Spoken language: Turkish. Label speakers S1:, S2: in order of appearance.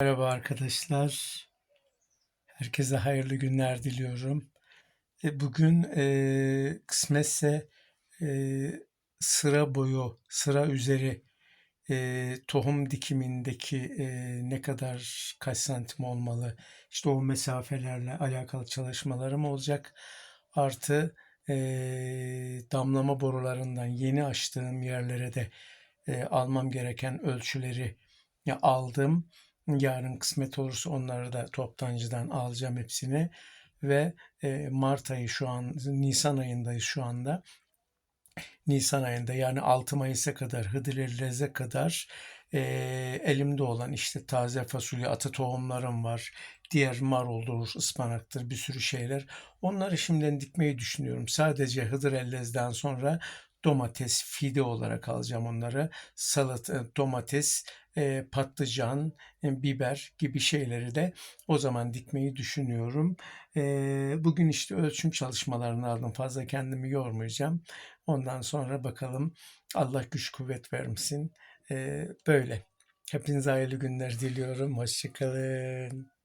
S1: Merhaba arkadaşlar. Herkese hayırlı günler diliyorum. E, Bugün e, kısmetse e, sıra boyu, sıra üzeri e, tohum dikimindeki e, ne kadar kaç santim olmalı, işte o mesafelerle alakalı çalışmalarım olacak. Artı e, damlama borularından yeni açtığım yerlere de e, almam gereken ölçüleri aldım. Yarın kısmet olursa onları da toptancıdan alacağım hepsini ve e, Mart ayı şu an Nisan ayındayız şu anda. Nisan ayında yani 6 Mayıs'a kadar Hıdrellez'e kadar e, elimde olan işte taze fasulye, atı tohumlarım var. Diğer maruldur, ıspanaktır bir sürü şeyler. Onları şimdiden dikmeyi düşünüyorum. Sadece Hıdrellez'den sonra domates, fide olarak alacağım onları. Salata, domates, e, patlıcan, e, biber gibi şeyleri de o zaman dikmeyi düşünüyorum. E, bugün işte ölçüm çalışmalarını aldım. Fazla kendimi yormayacağım. Ondan sonra bakalım Allah güç kuvvet vermesin. E, böyle. Hepinize hayırlı günler diliyorum. Hoşçakalın.